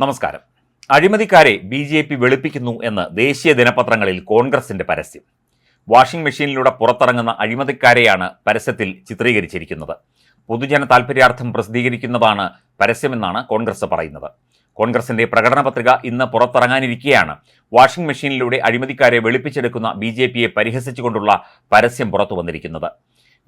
നമസ്കാരം. അഴിമതിക്കാരെ B J P വെളുപ്പിക്കുന്നു എന്ന് ദേശീയ ദിനപത്രങ്ങളിൽ കോൺഗ്രസിന്റെ പരസ്യം. വാഷിംഗ് മെഷീനിലൂടെ പുറത്തിറങ്ങുന്ന അഴിമതിക്കാരെയാണ് പരസ്യത്തിൽ ചിത്രീകരിച്ചിരിക്കുന്നത്. പൊതുജന താൽപര്യാർത്ഥം പ്രസിദ്ധീകരിക്കുന്നതാണ് പരസ്യമെന്നാണ് കോൺഗ്രസ് പറയുന്നത്. കോൺഗ്രസിന്റെ പ്രകടന പത്രിക ഇന്ന് പുറത്തിറങ്ങാനിരിക്കെയാണ്. വാഷിംഗ് മെഷീനിലൂടെ അഴിമതിക്കാരെ വെളുപ്പിച്ചെടുക്കുന്ന ബി ജെ പിയെ പരിഹസിച്ചുകൊണ്ടുള്ള പരസ്യം പുറത്തു വന്നിരിക്കുന്നത്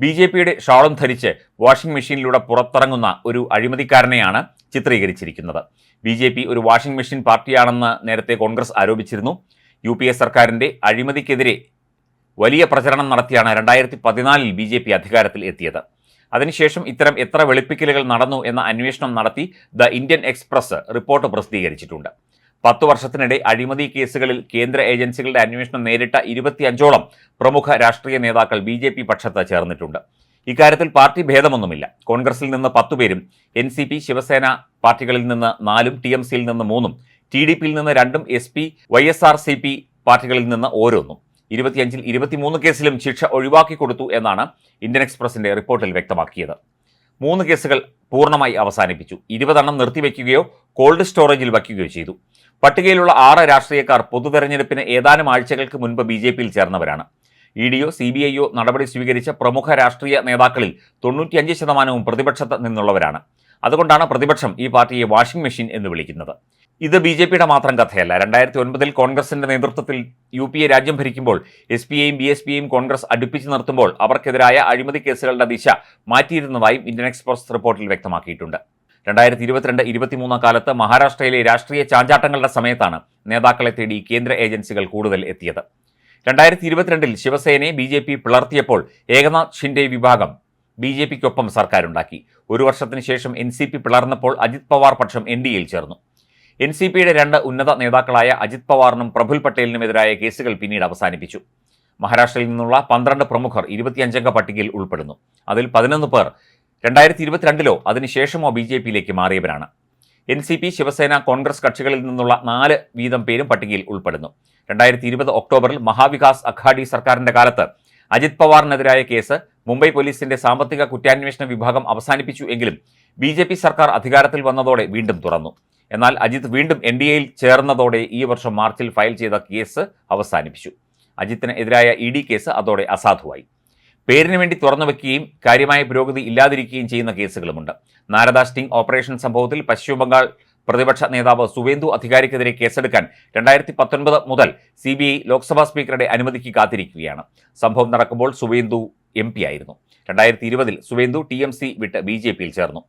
ബി ജെ പിയുടെ ഷാളും ധരിച്ച് വാഷിംഗ് മെഷീനിലൂടെ പുറത്തിറങ്ങുന്ന ഒരു അഴിമതിക്കാരനെയാണ് ചിത്രീകരിച്ചിരിക്കുന്നത്. ബി ജെ പി ഒരു വാഷിംഗ് മെഷീൻ പാർട്ടിയാണെന്ന് നേരത്തെ കോൺഗ്രസ് ആരോപിച്ചിരുന്നു. യു പി എ സർക്കാരിന്റെ അഴിമതിക്കെതിരെ വലിയ പ്രചരണം നടത്തിയാണ് രണ്ടായിരത്തി പതിനാലിൽ ബി ജെ പി അധികാരത്തിൽ എത്തിയത്. അതിനുശേഷം ഇത്തരം എത്ര വെളുപ്പിക്കലുകൾ നടന്നു എന്ന അന്വേഷണം നടത്തി ദ ഇന്ത്യൻ എക്സ്പ്രസ് റിപ്പോർട്ട് പ്രസിദ്ധീകരിച്ചിട്ടുണ്ട്. പത്തു വർഷത്തിനിടെ അഴിമതി കേസുകളിൽ കേന്ദ്ര ഏജൻസികളുടെ അന്വേഷണം നേരിട്ട ഇരുപത്തിയഞ്ചോളം പ്രമുഖ രാഷ്ട്രീയ നേതാക്കൾ ബി പക്ഷത്ത് ചേർന്നിട്ടുണ്ട്. ഇക്കാര്യത്തിൽ പാർട്ടി ഭേദമൊന്നുമില്ല. കോൺഗ്രസിൽ നിന്ന് പത്തുപേരും എൻ സി പി ശിവസേന പാർട്ടികളിൽ നിന്ന് നാലും ടി എം സിയിൽ നിന്ന് മൂന്നും ടി ഡി പിയിൽ നിന്ന് രണ്ടും S P Y S R C P പാർട്ടികളിൽ നിന്ന് ഓരോന്നും. ഇരുപത്തിയഞ്ചിൽ ഇരുപത്തിമൂന്ന് കേസിലും ശിക്ഷ ഒഴിവാക്കി കൊടുത്തു എന്നാണ് ഇന്ത്യൻ എക്സ്പ്രസിന്റെ റിപ്പോർട്ടിൽ വ്യക്തമാക്കിയത്. മൂന്ന് കേസുകൾ പൂർണമായി അവസാനിപ്പിച്ചു. ഇരുപതെണ്ണം നിർത്തിവെക്കുകയോ കോൾഡ് സ്റ്റോറേജിൽ വയ്ക്കുകയോ ചെയ്തു. പട്ടികയിലുള്ള ആറ് രാഷ്ട്രീയക്കാർ പൊതുതെരഞ്ഞെടുപ്പിന് ഏതാനും ആഴ്ചകൾക്ക് മുൻപ് ബി ജെ പിയിൽ ചേർന്നവരാണ്. ഇ ഡിയോ സി ബി ഐയോ നടപടി സ്വീകരിച്ച പ്രമുഖ രാഷ്ട്രീയ നേതാക്കളിൽ തൊണ്ണൂറ്റിയഞ്ച് ശതമാനവും പ്രതിപക്ഷത്ത് നിന്നുള്ളവരാണ്. അതുകൊണ്ടാണ് പ്രതിപക്ഷം ഈ പാർട്ടിയെ വാഷിംഗ് മെഷീൻ എന്ന് വിളിക്കുന്നത്. ഇത് ബി ജെ പിയുടെ മാത്രം കഥയല്ല. രണ്ടായിരത്തി ഒൻപതിൽ കോൺഗ്രസിന്റെ നേതൃത്വത്തിൽ യു പി എ രാജ്യം ഭരിക്കുമ്പോൾ എസ് പിയെയും ബി എസ് പിയെയും കോൺഗ്രസ് അടുപ്പിച്ച് നിർത്തുമ്പോൾ അവർക്കെതിരായ അഴിമതി കേസുകളുടെ ദിശ മാറ്റിയിരുന്നതായും ഇന്ത്യൻ എക്സ്പ്രസ് റിപ്പോർട്ടിൽ വ്യക്തമാക്കിയിട്ടുണ്ട്. രണ്ടായിരത്തി ഇരുപത്തിരണ്ട് ഇരുപത്തിമൂന്ന് കാലത്ത് മഹാരാഷ്ട്രയിലെ രാഷ്ട്രീയ ചാഞ്ചാട്ടങ്ങളുടെ സമയത്താണ് നേതാക്കളെ തേടി കേന്ദ്ര ഏജൻസികൾ കൂടുതൽ എത്തിയത്. രണ്ടായിരത്തി ഇരുപത്തിരണ്ടിൽ ശിവസേനയെ ബി ജെ പി പിളർത്തിയപ്പോൾ ഏകനാഥ് ഷിൻഡെ വിഭാഗം ബി ജെ പിക്കൊപ്പം സർക്കാരുണ്ടാക്കി. ഒരു വർഷത്തിന് ശേഷം എൻ സി പി പിളർന്നപ്പോൾ അജിത് പവാർ പക്ഷം എൻ ഡി എയിൽ ചേർന്നു. എൻ സി പിയുടെ രണ്ട് ഉന്നത നേതാക്കളായ അജിത് പവാറിനും പ്രഫുൽ പട്ടേലിനുമെതിരായ കേസുകൾ പിന്നീട് അവസാനിപ്പിച്ചു. മഹാരാഷ്ട്രയിൽ നിന്നുള്ള പന്ത്രണ്ട് പ്രമുഖർ ഇരുപത്തിയഞ്ചംഗ പട്ടികയിൽ ഉൾപ്പെടുന്നു. അതിൽ പതിനൊന്ന് പേർ രണ്ടായിരത്തി ഇരുപത്തിരണ്ടിലോ അതിനുശേഷമോ ബി ജെ പിയിലേക്ക് മാറിയവരാണ്. N C P Shivsena Congress കക്ഷികളിൽ നിന്നുള്ള നാല് വീതം പേരും പട്ടികയിൽ ഉൾപ്പെടുന്നു. രണ്ടായിരത്തി ഇരുപത് ഒക്ടോബറിൽ മഹാവികാസ് അഘാഡി സർക്കാരിന്റെ കാലത്ത് അജിത് പവാറിനെതിരായ കേസ് മുംബൈ പോലീസിന്റെ സാമ്പത്തിക കുറ്റാന്വേഷണ വിഭാഗം അവസാനിപ്പിച്ചു എങ്കിലും ബി ജെ പി സർക്കാർ അധികാരത്തിൽ വന്നതോടെ വീണ്ടും തുറന്നു. എന്നാൽ അജിത് വീണ്ടും എൻ ഡി എയിൽ ചേർന്നതോടെ ഈ വർഷം മാർച്ചിൽ ഫയൽ ചെയ്ത കേസ് അവസാനിപ്പിച്ചു. അജിത്തിന് എതിരായ ഇ ഡി കേസ് അതോടെ അസാധുവായി. പേരിന് വേണ്ടി തുറന്നു വയ്ക്കുകയും കാര്യമായ പുരോഗതി ഇല്ലാതിരിക്കുകയും ചെയ്യുന്ന കേസുകളുമുണ്ട്. നാരദ സ്റ്റിംഗ് ഓപ്പറേഷൻ സംഭവത്തിൽ പശ്ചിമബംഗാൾ പ്രതിപക്ഷ നേതാവ് സുവേന്ദു അധികാരിക്കെതിരെ കേസെടുക്കാൻ രണ്ടായിരത്തി പത്തൊൻപത് മുതൽ സി ബി ഐ ലോക്സഭാ സ്പീക്കറുടെ അനുമതിക്ക് കാത്തിരിക്കുകയാണ്. സംഭവം നടക്കുമ്പോൾ സുവേന്ദു എം പി ആയിരുന്നു. രണ്ടായിരത്തി ഇരുപതിൽ സുവേന്ദു ടി എം സി വിട്ട് ബി ജെ പിയിൽ ചേർന്നു.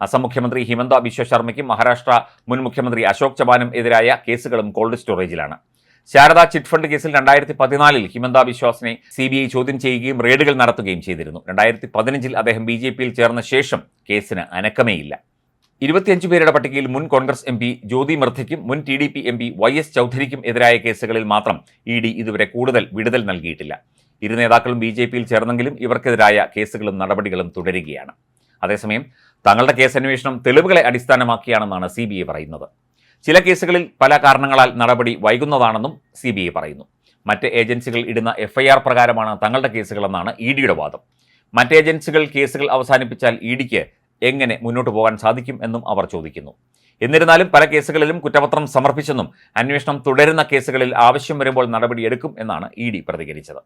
അസം മുഖ്യമന്ത്രി ഹിമന്ത ബിശ്വ ശർമ്മയ്ക്കും മഹാരാഷ്ട്ര മുൻ മുഖ്യമന്ത്രി അശോക് ചവാനും എതിരായ കേസുകളും കോൾഡ് സ്റ്റോറേജിലാണ്. ശാരദ ചിറ്റ് ഫണ്ട് കേസിൽ രണ്ടായിരത്തി പതിനാലിൽ ഹിമന്ത ബിശ്വാസിനെ സി ബി ഐ ചോദ്യം ചെയ്യുകയും റെയ്ഡുകൾ നടത്തുകയും ചെയ്തിരുന്നു. രണ്ടായിരത്തി പതിനഞ്ചിൽ അദ്ദേഹം ബി ജെ പിയിൽ ചേർന്ന ശേഷം കേസിന് അനക്കമേയില്ല. ഇരുപത്തിയഞ്ച് പേരുടെ പട്ടികയിൽ മുൻ കോൺഗ്രസ് എം പി ജ്യോതി മർദ്ധയ്ക്കും മുൻ T D P M P Y S ചൗധരിക്കും എതിരായ കേസുകളിൽ മാത്രം ഇ ഡി ഇതുവരെ കൂടുതൽ വിടുതൽ നൽകിയിട്ടില്ല. ഇരു നേതാക്കളും ബി ജെ പിയിൽ ചേർന്നെങ്കിലും ഇവർക്കെതിരായ കേസുകളും നടപടികളും തുടരുകയാണ്. അതേസമയം തങ്ങളുടെ കേസന്വേഷണം തെളിവുകളെ അടിസ്ഥാനമാക്കിയാണെന്നാണ് സി ബി ഐ പറയുന്നത്. ചില കേസുകളിൽ പല കാരണങ്ങളാൽ നടപടി വൈകുന്നതാണെന്നും സി പറയുന്നു. മറ്റ് ഏജൻസികൾ ഇടുന്ന എഫ്ഐആർ പ്രകാരമാണ് തങ്ങളുടെ കേസുകളെന്നാണ് ഇ ഡിയുടെ വാദം. മറ്റ് ഏജൻസികൾ കേസുകൾ അവസാനിപ്പിച്ചാൽ ഇ ഡിക്ക് എങ്ങനെ മുന്നോട്ട് പോകാൻ സാധിക്കും എന്നും അവർ ചോദിക്കുന്നു. എന്നിരുന്നാലും പല കേസുകളിലും കുറ്റപത്രം സമർപ്പിച്ചെന്നും അന്വേഷണം തുടരുന്ന കേസുകളിൽ ആവശ്യം വരുമ്പോൾ നടപടിയെടുക്കും എന്നാണ് ഇ ഡി പ്രതികരിച്ചത്.